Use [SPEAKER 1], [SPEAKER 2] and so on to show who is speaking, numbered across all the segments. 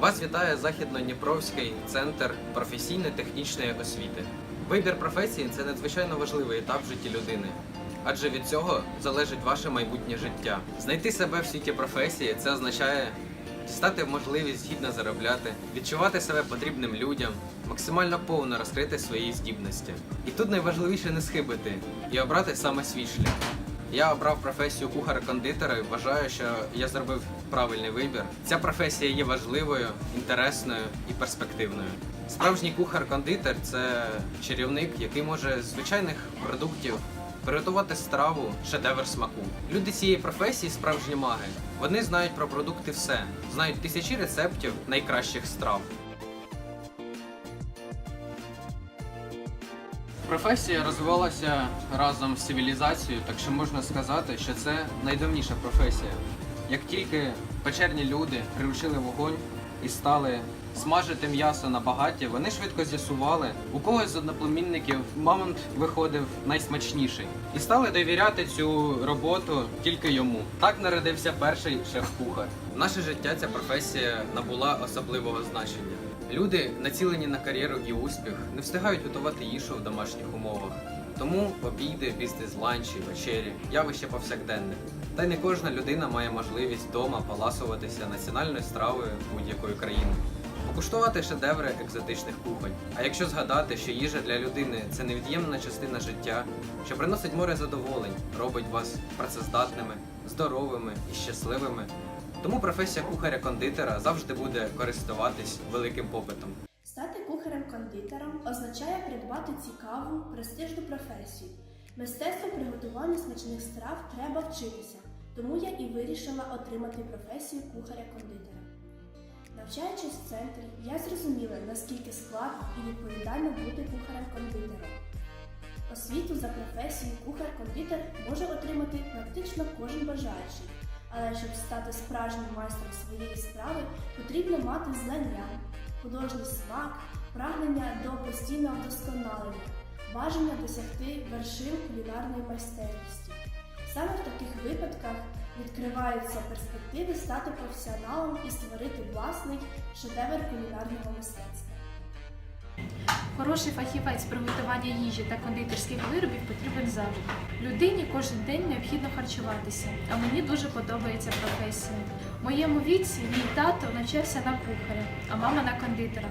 [SPEAKER 1] Вас вітає Західно-Дніпровський центр професійно-технічної освіти. Вибір професії це надзвичайно важливий етап в житті людини. Адже від цього залежить ваше майбутнє життя. Знайти себе в світі професії це означає дістати можливість гідно заробляти, відчувати себе потрібним людям, максимально повно розкрити свої здібності. І тут найважливіше не схибити і обрати саме свій шлях. Я обрав професію кухара-кондитера і вважаю, що я зробив правильний вибір. Ця професія є важливою, інтересною і перспективною. Справжній кухар-кондитер це чарівник, який може з звичайних продуктів приготувати страву шедевр смаку. Люди цієї професії справжні маги. Вони знають про продукти все, знають тисячі рецептів найкращих страв. Професія розвивалася разом з цивілізацією, так що можна сказати, що це найдавніша професія. Як тільки печерні люди приручили вогонь і стали смажити м'ясо на багаті, вони швидко з'ясували, у когось з одноплемінників мамонт виходив найсмачніший, і стали довіряти цю роботу тільки йому. Так народився перший шеф-кухар. Наше життя ця професія набула особливого значення. Люди, націлені на кар'єру і успіх, не встигають готувати їжу в домашніх умовах. Тому обіди, бізнес-ланчі, вечері, явище повсякденне. Та й не кожна людина має можливість вдома поласуватися національною стравою будь-якої країни, покуштувати шедеври екзотичних кухонь. А якщо згадати, що їжа для людини це невід'ємна частина життя, що приносить море задоволень, робить вас працездатними, здоровими і щасливими, тому професія кухаря-кондитера завжди буде користуватись великим попитом.
[SPEAKER 2] Стати кухарем-кондитером означає придбати цікаву, престижну професію. Мистецтво приготування смачних страв треба вчитися, тому я і вирішила отримати професію кухаря-кондитера. Навчаючись в центрі, я зрозуміла, наскільки складно і відповідально бути кухарем-кондитером. Освіту за професією кухар-кондитер може отримати практично кожен бажаючий, але щоб стати справжнім майстром своєї справи, потрібно мати знання, художній смак, прагнення до постійного вдосконалення, бажання досягти вершин кулінарної майстерності. Саме в таких випадках відкриваються перспективи стати професіоналом і створити власний шедевр кулінарного мистецтва.
[SPEAKER 3] Хороший фахівець приготування їжі та кондитерських виробів потрібен завжди. Людині кожен день необхідно харчуватися, а мені дуже подобається професія. В моєму віці мій тато навчався на кухаря, а мама на кондитера.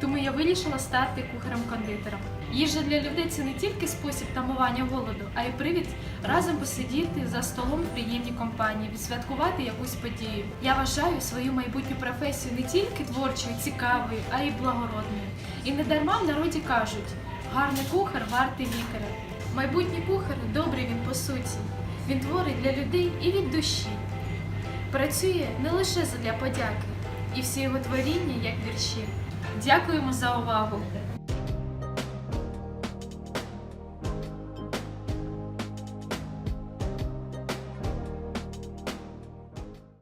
[SPEAKER 3] Тому я вирішила стати кухарем-кондитером. Їжа для людей це не тільки спосіб тамування голоду, а й привід разом посидіти за столом в приємній компанії, відсвяткувати якусь подію. Я вважаю свою майбутню професію не тільки творчою, цікавою, а й благородною. І не дарма в народі кажуть: гарний кухар вартий лікаря. Майбутній кухар добрий він по суті. Він творить для людей і від душі. Працює не лише задля подяки, і всі його творіння як вірші. Дякуємо за увагу!